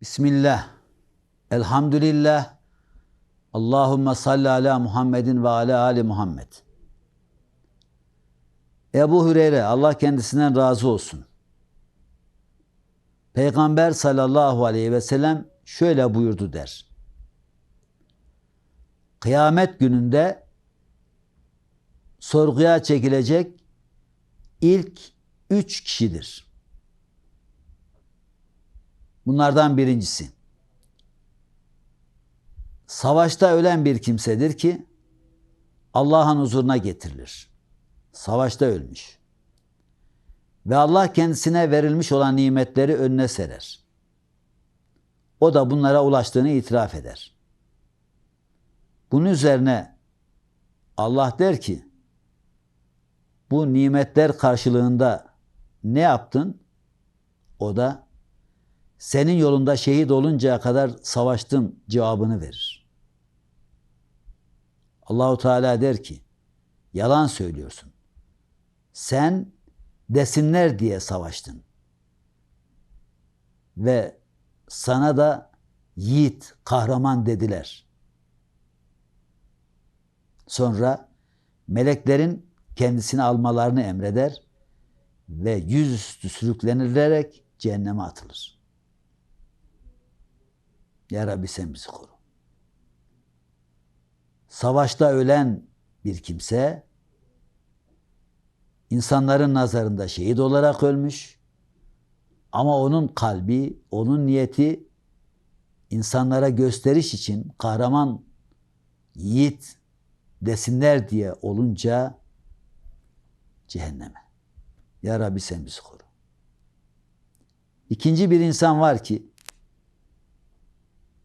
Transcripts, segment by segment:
Bismillah. Elhamdülillah. Allahümme salli ala Muhammedin ve ala ali Muhammed. Ebu Hüreyre Allah kendisinden razı olsun. Peygamber sallallahu aleyhi ve sellem şöyle buyurdu der. Kıyamet gününde sorguya çekilecek ilk üç kişidir. Bunlardan birincisi. Savaşta ölen bir kimsedir ki Allah'ın huzuruna getirilir. Savaşta ölmüş. Ve Allah kendisine verilmiş olan nimetleri önüne serer. O da bunlara ulaştığını itiraf eder. Bunun üzerine Allah der ki bu nimetler karşılığında ne yaptın? O da senin yolunda şehit oluncaya kadar savaştım cevabını verir. Allahu Teala der ki yalan söylüyorsun. Sen desinler diye savaştın. Ve sana da yiğit, kahraman dediler. Sonra meleklerin kendisini almalarını emreder ve yüzüstü sürüklenilerek cehenneme atılır. Ya Rabbi sen bizi koru. Savaşta ölen bir kimse insanların nazarında şehit olarak ölmüş ama onun kalbi, onun niyeti insanlara gösteriş için kahraman yiğit desinler diye olunca cehenneme. Ya Rabbi sen bizi koru. İkinci bir insan var ki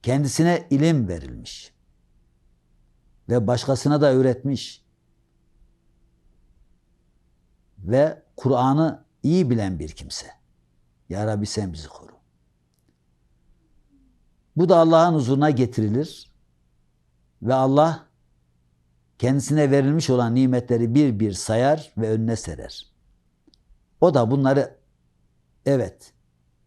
kendisine ilim verilmiş ve başkasına da öğretmiş ve Kur'an'ı iyi bilen bir kimse. Ya Rabbi sen bizi koru. Bu da Allah'ın huzuruna getirilir ve Allah kendisine verilmiş olan nimetleri bir bir sayar ve önüne serer. O da bunları evet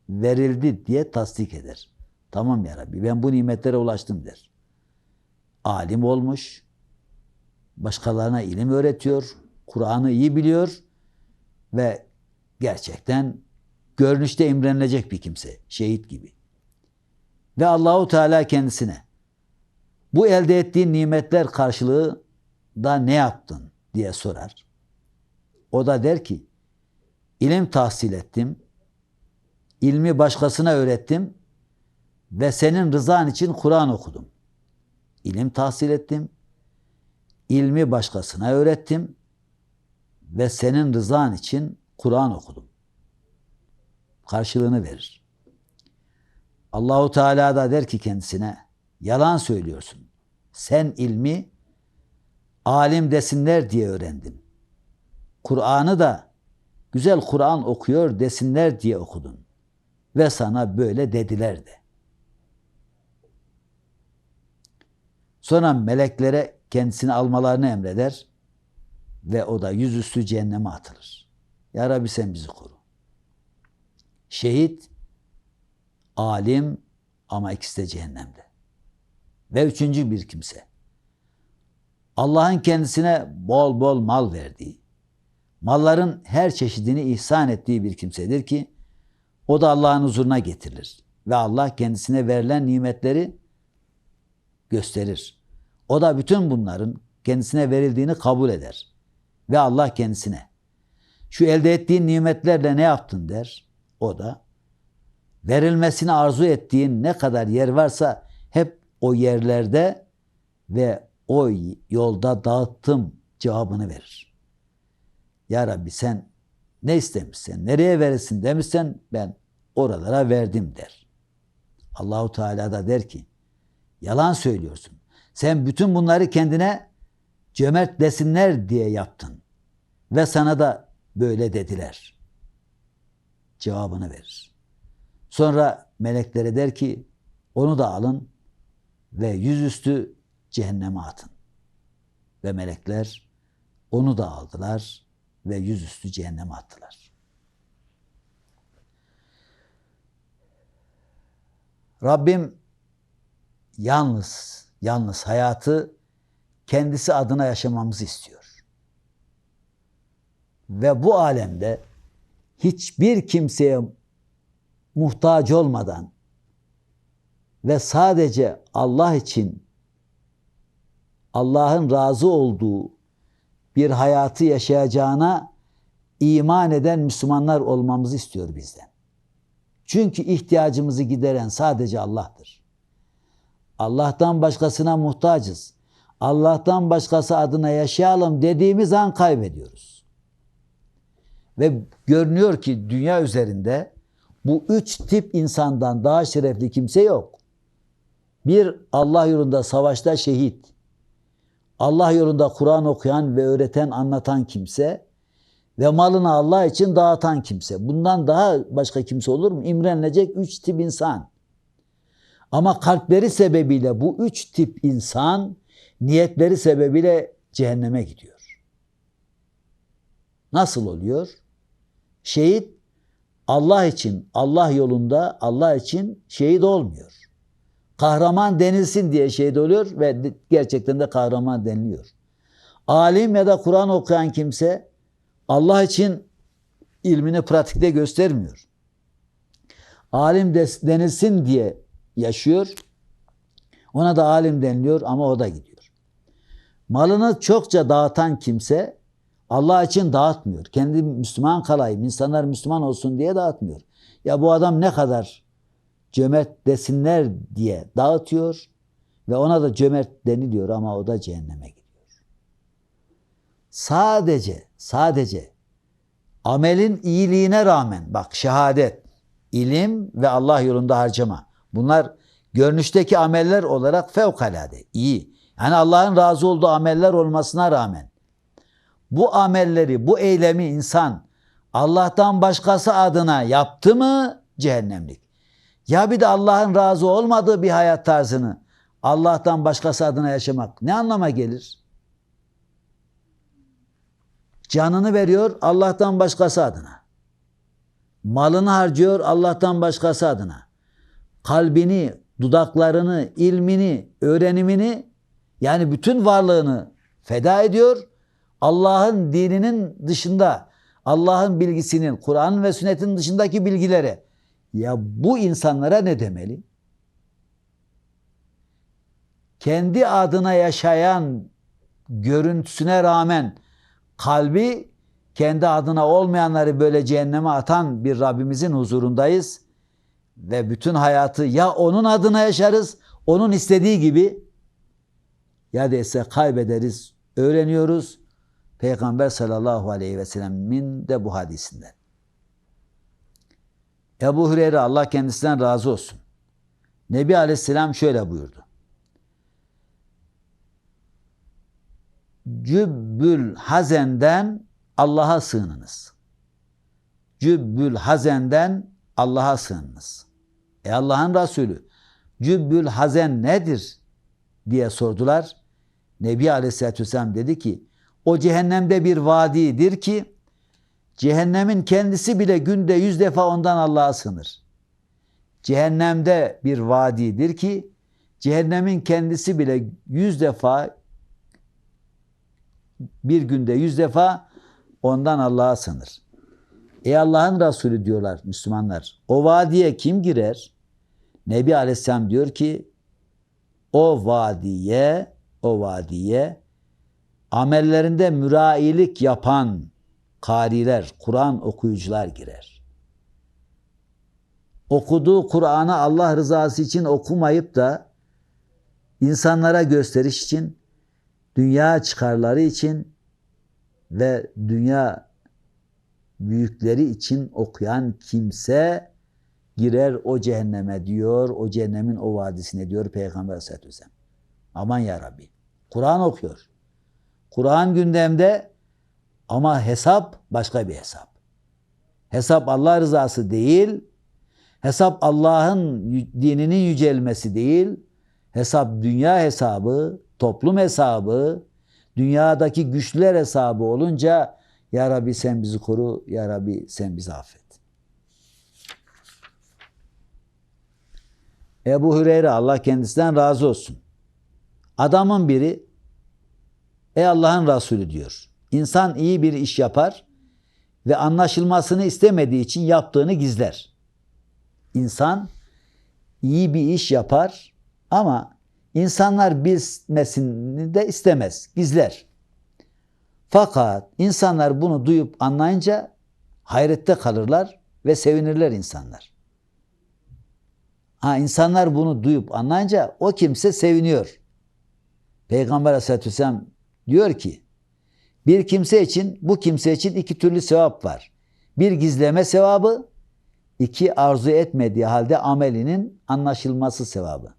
verildi diye tasdik eder. Tamam ya Rabbi ben bu nimetlere ulaştım der. Alim olmuş, başkalarına ilim öğretiyor, Kur'an'ı iyi biliyor ve gerçekten görünüşte imrenilecek bir kimse, şehit gibi. Ve Allahu Teala kendisine bu elde ettiğin nimetler karşılığı da ne yaptın diye sorar. O da der ki ilim tahsil ettim, ilmi başkasına öğrettim ve senin rızan için Kur'an okudum. İlim tahsil ettim, ilmi başkasına öğrettim ve senin rızan için Kur'an okudum. Karşılığını verir. Allahu Teala da der ki kendisine yalan söylüyorsun. Sen ilmi alim desinler diye öğrendin. Kur'an'ı da güzel Kur'an okuyor desinler diye okudun. Ve sana böyle dediler de. Sonra meleklere kendisini almalarını emreder ve o da yüzüstü cehenneme atılır. Ya Rabbi sen bizi koru. Şehit, alim ama ikisi de cehennemde. Ve üçüncü bir kimse. Allah'ın kendisine bol bol mal verdiği, malların her çeşidini ihsan ettiği bir kimsedir ki o da Allah'ın huzuruna getirilir. Ve Allah kendisine verilen nimetleri gösterir. O da bütün bunların kendisine verildiğini kabul eder. Ve Allah kendisine şu elde ettiğin nimetlerle ne yaptın der. O da verilmesini arzu ettiğin ne kadar yer varsa hep o yerlerde ve o yolda dağıttım cevabını verir. Ya Rabbi sen ne istemişsen, nereye verirsin demişsen ben oralara verdim der. Allahu Teala da der ki yalan söylüyorsun. Sen bütün bunları kendine cömert desinler diye yaptın. Ve sana da böyle dediler. Cevabını verir. Sonra meleklere der ki onu da alın ve yüzüstü cehenneme atın. Ve melekler onu da aldılar ve yüzüstü cehenneme attılar. Rabbim yalnız, yalnız hayatı kendisi adına yaşamamızı istiyor. Ve bu alemde hiçbir kimseye muhtaç olmadan ve sadece Allah için Allah'ın razı olduğu bir hayatı yaşayacağına iman eden Müslümanlar olmamızı istiyor bizden. Çünkü ihtiyacımızı gideren sadece Allah'tır. Allah'tan başkasına muhtacız. Allah'tan başkası adına yaşayalım dediğimiz an kaybediyoruz. Ve görünüyor ki dünya üzerinde bu üç tip insandan daha şerefli kimse yok. Bir Allah yolunda savaşta şehit. Allah yolunda Kur'an okuyan ve öğreten, anlatan kimse ve malını Allah için dağıtan kimse. Bundan daha başka kimse olur mu? İmrenilecek üç tip insan. Ama kalpleri sebebiyle bu üç tip insan niyetleri sebebiyle cehenneme gidiyor. Nasıl oluyor? Şehit Allah için, Allah yolunda Allah için şehit olmuyor. Kahraman denilsin diye şehit oluyor ve gerçekten de kahraman deniliyor. Alim ya da Kur'an okuyan kimse Allah için ilmini pratikte göstermiyor. Alim denilsin diye yaşıyor. Ona da alim deniliyor ama o da gidiyor. Malını çokça dağıtan kimse Allah için dağıtmıyor. Kendi Müslüman kalayım, insanlar Müslüman olsun diye dağıtmıyor. Ya bu adam ne kadar cömert desinler diye dağıtıyor ve ona da cömert deniliyor ama o da cehenneme gidiyor. Sadece, sadece amelin iyiliğine rağmen bak şehadet, ilim ve Allah yolunda harcama. Bunlar görünüşteki ameller olarak fevkalade iyi. Yani Allah'ın razı olduğu ameller olmasına rağmen bu amelleri, bu eylemi insan Allah'tan başkası adına yaptı mı cehennemlik. Ya bir de Allah'ın razı olmadığı bir hayat tarzını Allah'tan başkası adına yaşamak ne anlama gelir? Canını veriyor Allah'tan başkası adına. Malını harcıyor Allah'tan başkası adına. Kalbini, dudaklarını, ilmini, öğrenimini yani bütün varlığını feda ediyor. Allah'ın dininin dışında, Allah'ın bilgisinin, Kur'an ve sünnetin dışındaki bilgilere. Ya bu insanlara ne demeli? Kendi adına yaşayan görüntüsüne rağmen kalbi kendi adına olmayanları böyle cehenneme atan bir Rabbimizin huzurundayız. Ve bütün hayatı ya onun adına yaşarız, onun istediği gibi ya da ise kaybederiz, öğreniyoruz. Peygamber sallallahu aleyhi ve sellem'in de bu hadisinden. Ebu Hureyre Allah kendisinden razı olsun. Nebi aleyhisselam şöyle buyurdu. Cübbül hazenden Allah'a sığınınız. Cübbül hazenden Allah'a sığınınız. E Allah'ın Resulü Cübbül hazen nedir diye sordular. Nebi Aleyhisselatü Vesselam dedi ki o cehennemde bir vadidir ki cehennemin kendisi bile günde yüz defa ondan Allah'a sığınır. Cehennemde bir vadidir ki cehennemin kendisi bile yüz defa bir günde yüz defa ondan Allah'a sığınır. Ey Allah'ın Resulü diyorlar Müslümanlar. O vadiye kim girer? Nebi Aleyhisselam diyor ki o vadiye o vadiye amellerinde mürailik yapan kariler, Kur'an okuyucular girer. Okuduğu Kur'an'ı Allah rızası için okumayıp da insanlara gösteriş için, dünya çıkarları için ve dünya büyükleri için okuyan kimse girer o cehenneme diyor, o cehennemin o vadisine diyor Peygamber Aleyhisselatü Vesselam. Aman ya Rabbi. Kur'an okuyor. Kur'an gündemde ama hesap başka bir hesap. Hesap Allah rızası değil, hesap Allah'ın dininin yücelmesi değil, hesap dünya hesabı, toplum hesabı, dünyadaki güçlüler hesabı olunca ya Rabbi sen bizi koru, Ya Rabbi sen bizi affet. Ebu Hüreyre Allah kendisinden razı olsun. Adamın biri Ey Allah'ın Resulü diyor. İnsan iyi bir iş yapar ve anlaşılmasını istemediği için yaptığını gizler. İnsan iyi bir iş yapar ama insanlar bilmesini de istemez, gizler. Fakat insanlar bunu duyup anlayınca hayrette kalırlar ve sevinirler insanlar. Ha insanlar bunu duyup anlayınca o kimse seviniyor. Peygamber Aleyhisselatü Vesselam diyor ki bir kimse için bu kimse için iki türlü sevap var. Bir gizleme sevabı, iki arzu etmediği halde amelinin anlaşılması sevabı.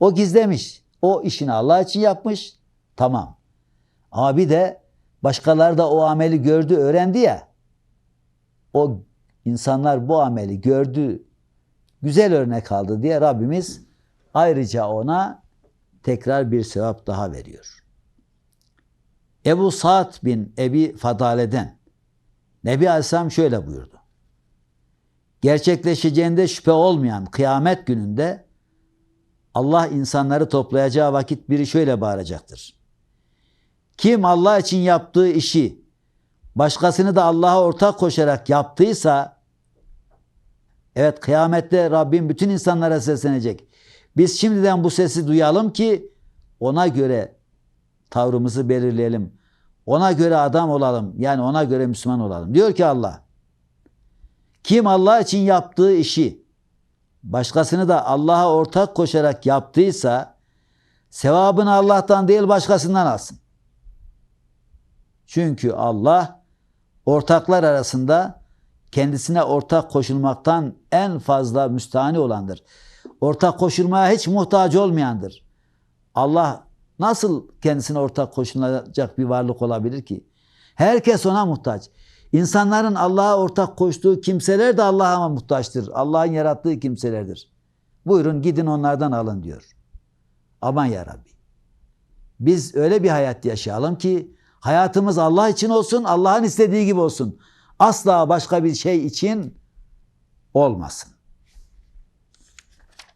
O gizlemiş. O işini Allah için yapmış. Tamam. Ama bir de başkaları da o ameli gördü, öğrendi ya. O insanlar bu ameli gördü, güzel örnek aldı diye Rabbimiz ayrıca ona tekrar bir sevap daha veriyor. Ebu Sa'd bin Ebi Fadale'den Nebi Aleyhisselam şöyle buyurdu. Gerçekleşeceğinde şüphe olmayan kıyamet gününde Allah insanları toplayacağı vakit biri şöyle bağıracaktır. Kim Allah için yaptığı işi başkasını da Allah'a ortak koşarak yaptıysa evet kıyamette Rabbim bütün insanlara seslenecek. Biz şimdiden bu sesi duyalım ki ona göre tavrımızı belirleyelim. Ona göre adam olalım. Yani ona göre Müslüman olalım. Diyor ki Allah. Kim Allah için yaptığı işi başkasını da Allah'a ortak koşarak yaptıysa sevabını Allah'tan değil başkasından alsın. Çünkü Allah ortaklar arasında kendisine ortak koşulmaktan en fazla müstahani olandır. Ortak koşulmaya hiç muhtaç olmayandır. Allah nasıl kendisine ortak koşulacak bir varlık olabilir ki? Herkes ona muhtaç. İnsanların Allah'a ortak koştuğu kimseler de Allah'a muhtaçtır. Allah'ın yarattığı kimselerdir. Buyurun gidin onlardan alın diyor. Aman ya Rabbi. Biz öyle bir hayat yaşayalım ki hayatımız Allah için olsun, Allah'ın istediği gibi olsun. Asla başka bir şey için olmasın.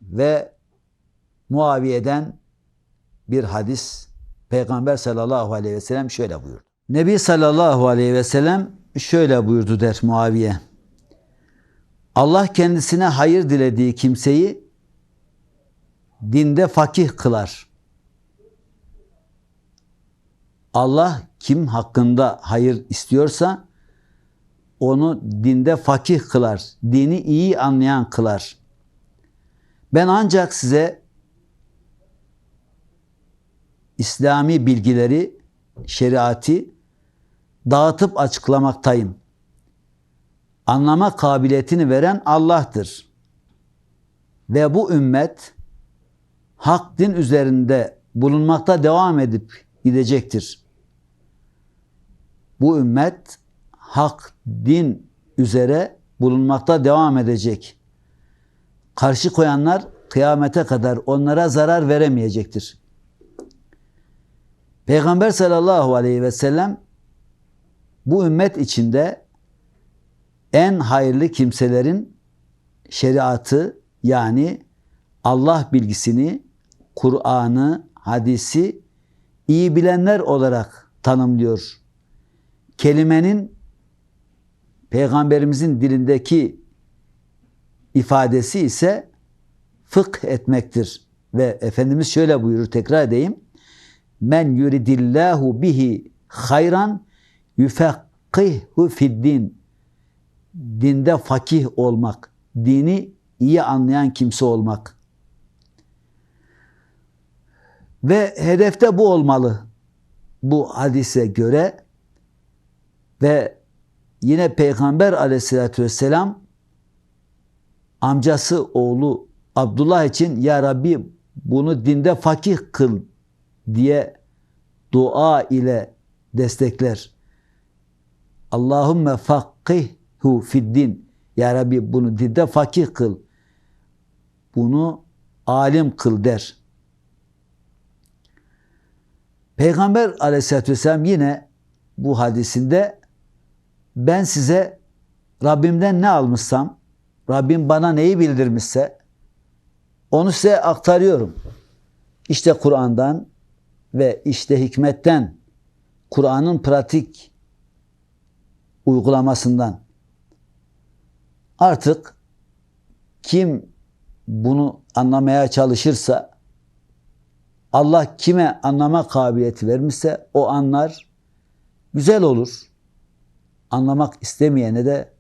Ve Muaviye'den bir hadis Peygamber sallallahu aleyhi ve sellem şöyle buyurdu. Nebi sallallahu aleyhi ve sellem şöyle buyurdu der Muaviye. Allah kendisine hayır dilediği kimseyi dinde fakih kılar. Allah kim hakkında hayır istiyorsa onu dinde fakih kılar. Dini iyi anlayan kılar. Ben ancak size İslami bilgileri, şeriatı dağıtıp açıklamaktayım. Anlama kabiliyetini veren Allah'tır. Ve bu ümmet hak din üzerinde bulunmakta devam edip gidecektir. Bu ümmet hak din üzere bulunmakta devam edecek. Karşı koyanlar kıyamete kadar onlara zarar veremeyecektir. Peygamber sallallahu aleyhi ve sellem bu ümmet içinde en hayırlı kimselerin şeriatı yani Allah bilgisini, Kur'an'ı, hadisi iyi bilenler olarak tanımlıyor. Kelimenin peygamberimizin dilindeki ifadesi ise fıkh etmektir. Ve Efendimiz şöyle buyurur tekrar edeyim. Men yuridillahu bihi hayran yüfekkihhu fiddin. Dinde fakih olmak, dini iyi anlayan kimse olmak. Ve hedefte bu olmalı. Bu hadise göre ve yine Peygamber aleyhissalatü vesselam amcası oğlu Abdullah için Ya Rabbi bunu dinde fakih kıl diye dua ile destekler. Allahümme fakkihhu fiddin. Ya Rabbi bunu dinde fakih kıl. Bunu alim kıl der. Peygamber aleyhissalatü vesselam yine bu hadisinde ben size Rabbimden ne almışsam, Rabbim bana neyi bildirmişse, Onu size aktarıyorum. İşte Kur'an'dan ve işte hikmetten, Kur'an'ın pratik uygulamasından. Artık kim bunu anlamaya çalışırsa Allah kime anlama kabiliyeti vermişse o anlar güzel olur. Anlamak istemeyene de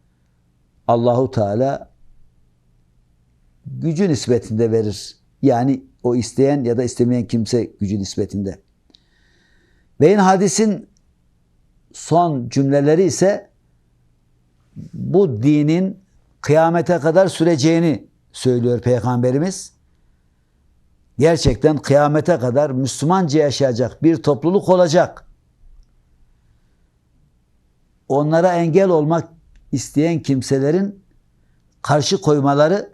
Allahu Teala gücü nispetinde verir. Yani o isteyen ya da istemeyen kimse gücü nispetinde. Ve yine hadisin son cümleleri ise bu dinin kıyamete kadar süreceğini söylüyor Peygamberimiz. Gerçekten kıyamete kadar Müslümanca yaşayacak bir topluluk olacak. Onlara engel olmak isteyen kimselerin karşı koymaları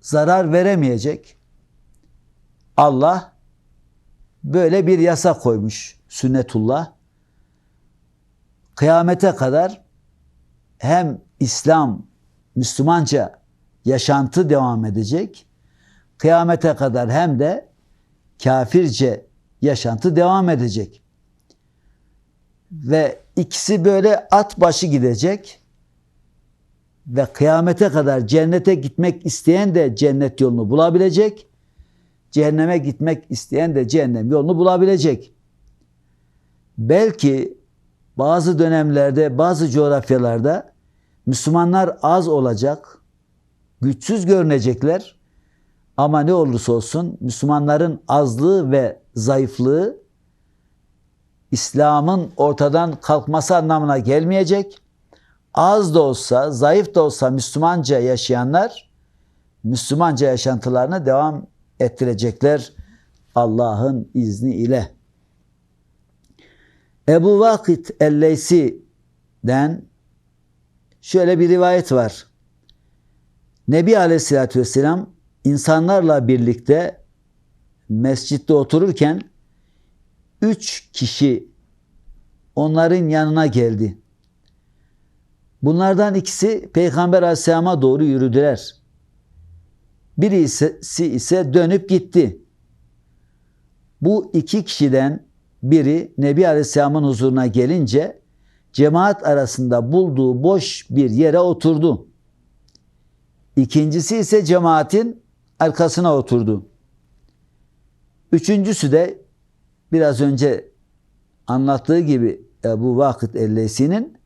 zarar veremeyecek. Allah böyle bir yasa koymuş sünnetullah. Kıyamete kadar hem İslam, Müslümanca yaşantı devam edecek. Kıyamete kadar hem de kafirce yaşantı devam edecek. Ve ikisi böyle at başı gidecek. Ve kıyamete kadar cennete gitmek isteyen de cennet yolunu bulabilecek. Cehenneme gitmek isteyen de cehennem yolunu bulabilecek. Belki bazı dönemlerde, bazı coğrafyalarda Müslümanlar az olacak, güçsüz görünecekler. Ama ne olursa olsun Müslümanların azlığı ve zayıflığı İslam'ın ortadan kalkması anlamına gelmeyecek. Az da olsa, zayıf da olsa Müslümanca yaşayanlar Müslümanca yaşantılarına devam ettirecekler Allah'ın izni ile. Ebu Vakit Elleysi'den şöyle bir rivayet var. Nebi Aleyhisselatü Vesselam insanlarla birlikte mescitte otururken üç kişi onların yanına geldi. Bunlardan ikisi Peygamber Aleyhisselam'a doğru yürüdüler. Birisi ise dönüp gitti. Bu iki kişiden biri Nebi Aleyhisselam'ın huzuruna gelince cemaat arasında bulduğu boş bir yere oturdu. İkincisi ise cemaatin arkasına oturdu. Üçüncüsü de biraz önce anlattığı gibi Ebu Vakit Elleysi'nin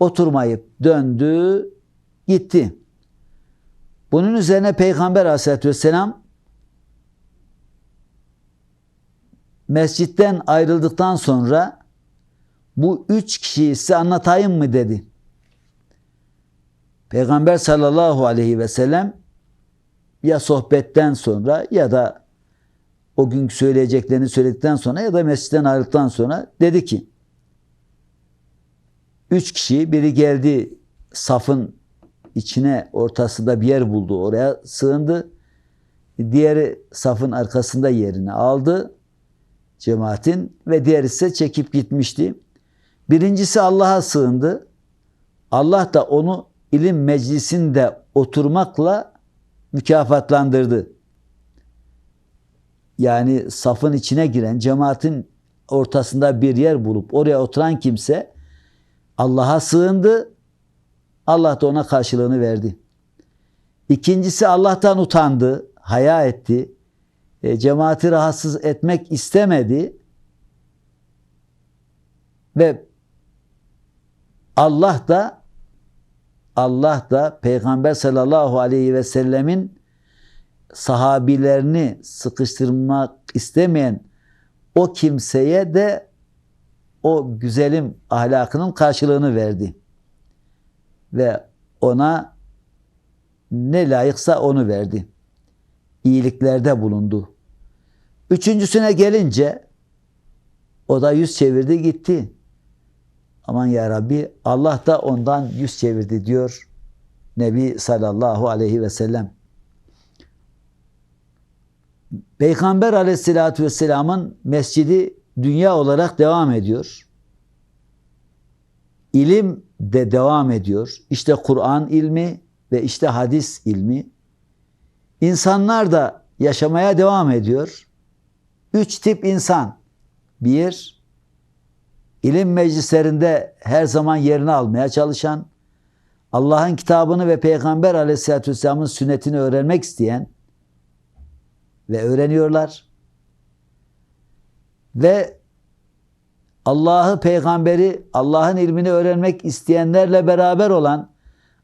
oturmayıp döndü, gitti. Bunun üzerine Peygamber Aleyhisselatü Vesselam mescitten ayrıldıktan sonra bu üç kişiyi size anlatayım mı dedi. Peygamber sallallahu aleyhi ve sellem ya sohbetten sonra ya da o gün söyleyeceklerini söyledikten sonra ya da mescitten ayrıldıktan sonra dedi ki üç kişi biri geldi safın içine ortasında bir yer buldu oraya sığındı. Diğeri safın arkasında yerini aldı cemaatin ve diğer ise çekip gitmişti. Birincisi Allah'a sığındı. Allah da onu ilim meclisinde oturmakla mükafatlandırdı. Yani safın içine giren, cemaatin ortasında bir yer bulup oraya oturan kimse Allah'a sığındı. Allah da ona karşılığını verdi. İkincisi Allah'tan utandı, haya etti. E, cemaati rahatsız etmek istemedi. Ve Allah da Allah da Peygamber sallallahu aleyhi ve sellemin sahabilerini sıkıştırmak istemeyen o kimseye de o güzelim ahlakının karşılığını verdi. Ve ona ne layıksa onu verdi. İyiliklerde bulundu. Üçüncüsüne gelince o da yüz çevirdi gitti. Aman ya Rabbi Allah da ondan yüz çevirdi diyor Nebi sallallahu aleyhi ve sellem. Peygamber aleyhissalatü vesselamın mescidi dünya olarak devam ediyor. İlim de devam ediyor. İşte Kur'an ilmi ve işte hadis ilmi. İnsanlar da yaşamaya devam ediyor. Üç tip insan. Bir, ilim meclislerinde her zaman yerini almaya çalışan, Allah'ın kitabını ve Peygamber aleyhissalatü vesselamın sünnetini öğrenmek isteyen ve öğreniyorlar. Ve Allah'ı, peygamberi, Allah'ın ilmini öğrenmek isteyenlerle beraber olan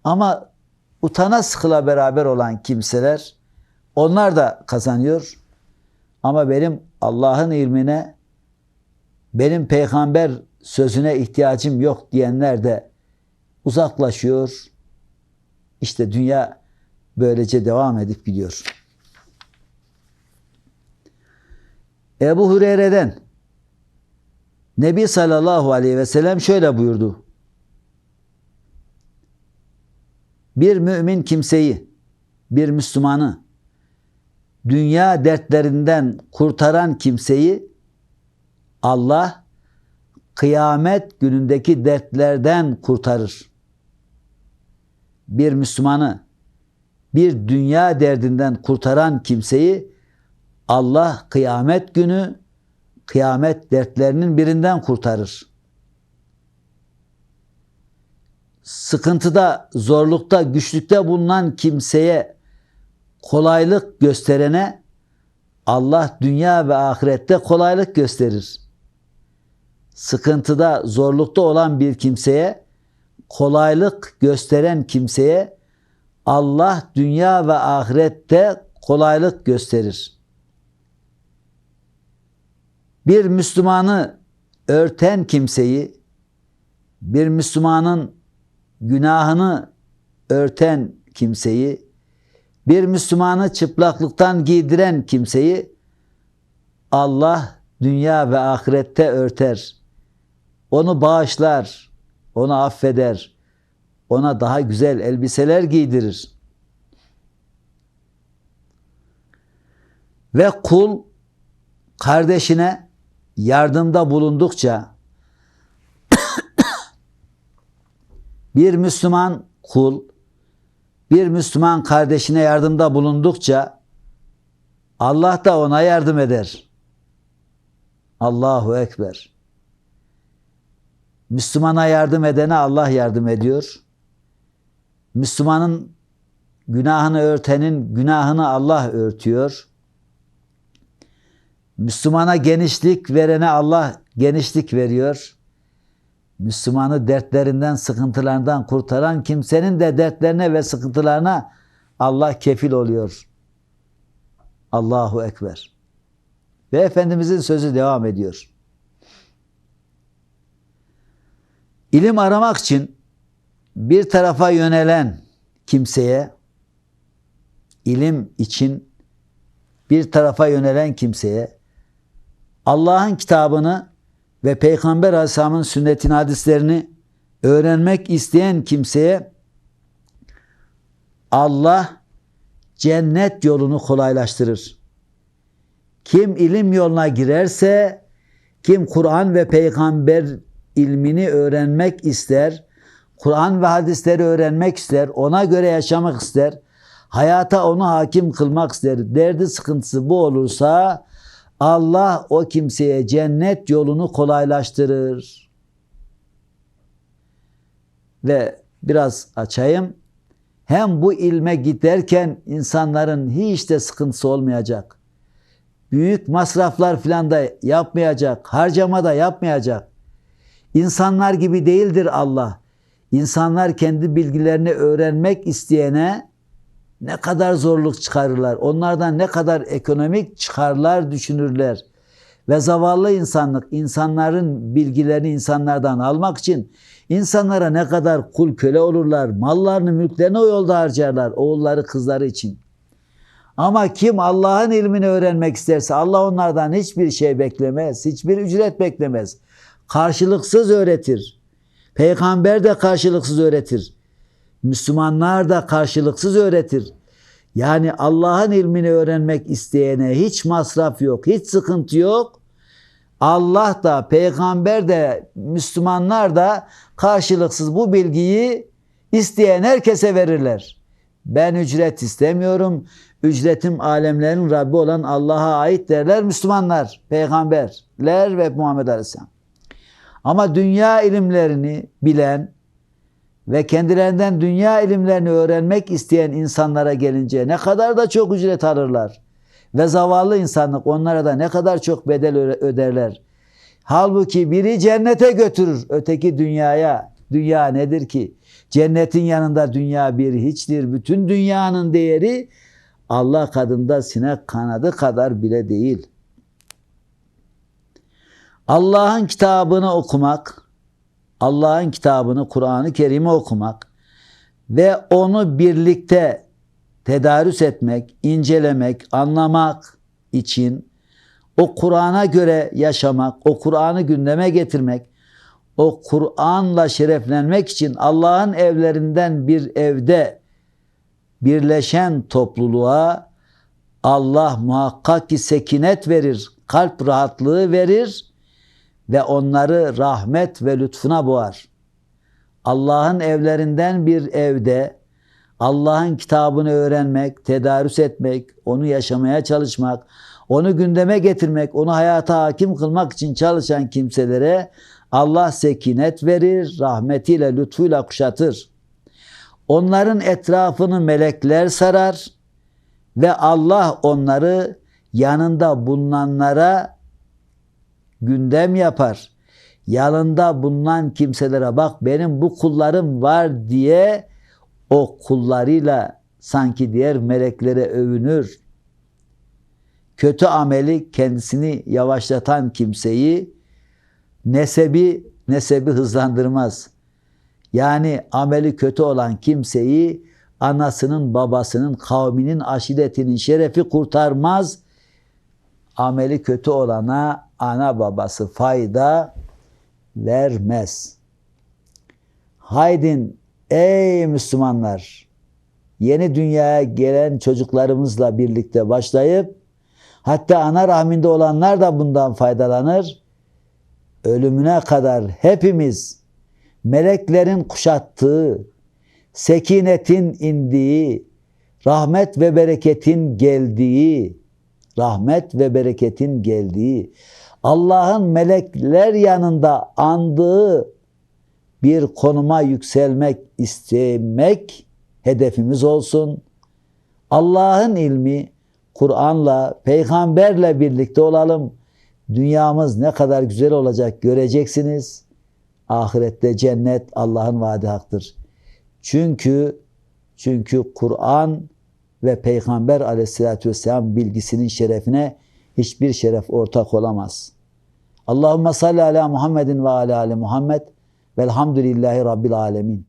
ama utana sıkıla beraber olan kimseler onlar da kazanıyor. Ama benim Allah'ın ilmine, benim peygamber sözüne ihtiyacım yok diyenler de uzaklaşıyor. İşte dünya böylece devam edip gidiyor. Ebu Hureyre'den Nebi sallallahu aleyhi ve sellem şöyle buyurdu. Bir mümin kimseyi, bir Müslümanı dünya dertlerinden kurtaran kimseyi Allah kıyamet günündeki dertlerden kurtarır. Bir Müslümanı bir dünya derdinden kurtaran kimseyi Allah kıyamet günü kıyamet dertlerinin birinden kurtarır. Sıkıntıda, zorlukta, güçlükte bulunan kimseye kolaylık gösterene Allah dünya ve ahirette kolaylık gösterir. Sıkıntıda, zorlukta olan bir kimseye kolaylık gösteren kimseye Allah dünya ve ahirette kolaylık gösterir. Bir Müslümanı örten kimseyi, bir Müslümanın günahını örten kimseyi, bir Müslümanı çıplaklıktan giydiren kimseyi Allah dünya ve ahirette örter. Onu bağışlar, onu affeder, ona daha güzel elbiseler giydirir. Ve kul kardeşine yardımda bulundukça bir Müslüman kul bir Müslüman kardeşine yardımda bulundukça Allah da ona yardım eder. Allahu Ekber. Müslümana yardım edene Allah yardım ediyor. Müslümanın günahını örtenin günahını Allah örtüyor. Müslümana genişlik verene Allah genişlik veriyor. Müslümanı dertlerinden, sıkıntılarından kurtaran kimsenin de dertlerine ve sıkıntılarına Allah kefil oluyor. Allahu Ekber. Ve Efendimizin sözü devam ediyor. İlim aramak için bir tarafa yönelen kimseye, ilim için bir tarafa yönelen kimseye Allah'ın kitabını ve Peygamber Aleyhisselam'ın sünnetin hadislerini öğrenmek isteyen kimseye Allah cennet yolunu kolaylaştırır. Kim ilim yoluna girerse, kim Kur'an ve peygamber ilmini öğrenmek ister, Kur'an ve hadisleri öğrenmek ister, ona göre yaşamak ister, hayata onu hakim kılmak ister, derdi sıkıntısı bu olursa Allah o kimseye cennet yolunu kolaylaştırır. Ve biraz açayım. Hem bu ilme giderken insanların hiç de sıkıntısı olmayacak. Büyük masraflar filan da yapmayacak, harcama da yapmayacak. İnsanlar gibi değildir Allah. İnsanlar kendi bilgilerini öğrenmek isteyene ne kadar zorluk çıkarırlar. Onlardan ne kadar ekonomik çıkarlar düşünürler. Ve zavallı insanlık insanların bilgilerini insanlardan almak için insanlara ne kadar kul köle olurlar. Mallarını mülklerini o yolda harcarlar oğulları kızları için. Ama kim Allah'ın ilmini öğrenmek isterse Allah onlardan hiçbir şey beklemez. Hiçbir ücret beklemez. Karşılıksız öğretir. Peygamber de karşılıksız öğretir. Müslümanlar da karşılıksız öğretir. Yani Allah'ın ilmini öğrenmek isteyene hiç masraf yok, hiç sıkıntı yok. Allah da, peygamber de, Müslümanlar da karşılıksız bu bilgiyi isteyen herkese verirler. Ben ücret istemiyorum. Ücretim alemlerin Rabbi olan Allah'a ait derler Müslümanlar, peygamberler ve Muhammed Aleyhisselam. Ama dünya ilimlerini bilen ve kendilerinden dünya ilimlerini öğrenmek isteyen insanlara gelince ne kadar da çok ücret alırlar. Ve zavallı insanlık onlara da ne kadar çok bedel öderler. Halbuki biri cennete götürür, öteki dünyaya. Dünya nedir ki? Cennetin yanında dünya bir hiçtir. Bütün dünyanın değeri Allah kadında sinek kanadı kadar bile değil. Allah'ın kitabını okumak, Allah'ın kitabını, Kur'an-ı Kerim'i okumak ve onu birlikte tedarüs etmek, incelemek, anlamak için o Kur'an'a göre yaşamak, o Kur'an'ı gündeme getirmek, o Kur'an'la şereflenmek için Allah'ın evlerinden bir evde birleşen topluluğa Allah muhakkak ki sekinet verir, kalp rahatlığı verir ve onları rahmet ve lütfuna boğar. Allah'ın evlerinden bir evde Allah'ın kitabını öğrenmek, tedarüs etmek, onu yaşamaya çalışmak, onu gündeme getirmek, onu hayata hakim kılmak için çalışan kimselere Allah sekinet verir, rahmetiyle, lütfuyla kuşatır. Onların etrafını melekler sarar ve Allah onları yanında bulunanlara gündem yapar. Yanında bulunan kimselere bak benim bu kullarım var diye o kullarıyla sanki diğer meleklere övünür. Kötü ameli kendisini yavaşlatan kimseyi nesebi nesebi hızlandırmaz. Yani ameli kötü olan kimseyi anasının, babasının, kavminin, aşiretinin şerefi kurtarmaz. Ameli kötü olana ana babası fayda vermez. Haydin ey Müslümanlar yeni dünyaya gelen çocuklarımızla birlikte başlayıp hatta ana rahminde olanlar da bundan faydalanır. Ölümüne kadar hepimiz meleklerin kuşattığı, sekinetin indiği, rahmet ve bereketin geldiği, rahmet ve bereketin geldiği, Allah'ın melekler yanında andığı bir konuma yükselmek istemek hedefimiz olsun. Allah'ın ilmi Kur'an'la, peygamberle birlikte olalım. Dünyamız ne kadar güzel olacak göreceksiniz. Ahirette cennet Allah'ın vaadi haktır. Çünkü çünkü Kur'an ve Peygamber aleyhissalatü vesselam bilgisinin şerefine hiçbir şeref ortak olamaz. Allahümme salli ala Muhammedin ve ala ali Muhammed velhamdülillahi rabbil alemin.